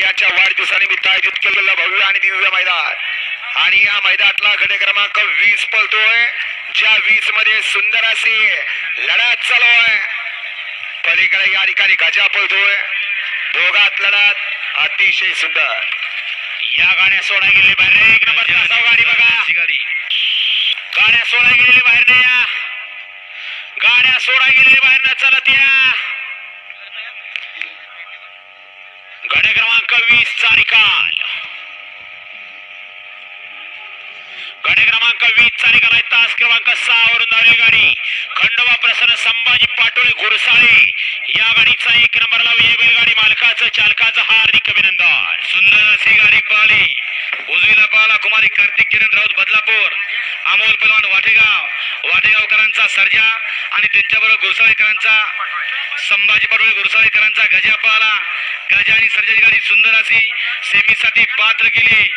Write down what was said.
यांच्या वाढदिवसानिमित्त आयोजित केलेलं भव्य आणि दिव्य मैदान. आणि या मैदानातला गट क्रमांक वीस पळतोय. ज्या वीसमध्ये सुंदर अशी लढत चालू आहे पलीकडे या ठिकाणी गजा पळतोय. दोघात लढत अतिशय सुंदर. या गाड्या सोडा गेली बाहेर एक नंबर गाडी बघा. गाडी. गाड्या सोडा गेलेली बाहेर या गाड्या सोडा गेलेली बाहेर न चालत या. गाड्या क्रमांक वीस चा निकाल गाडी क्रमांक वीस चा निकाल आहे. तास क्रमांक सहा वरून धावली गाडी. खंडोबा प्रसन्न संभाजी पाटोळे गुरसाळे या गाडीचा एक नंबरला विजय बैलगाडी मालकाचं चालकाचं हार्दिक अभिनंदन. सुंदर अशी गाडी पळाली उजवीला पळाला कुमारी कार्तिक किरण राऊत बदलापूर. अमोल पलवान वाटेगाव. वाटेगावकरांचा सर्जा आणि त्यांच्याबरोबर गुरसाळेकरांचा संभाजी पाटोळे गुरसाळेकरांचा गजा पळाला गजा आणि सर्जाची गाडी सुंदर अशी सेमीसाठी पात्र केली.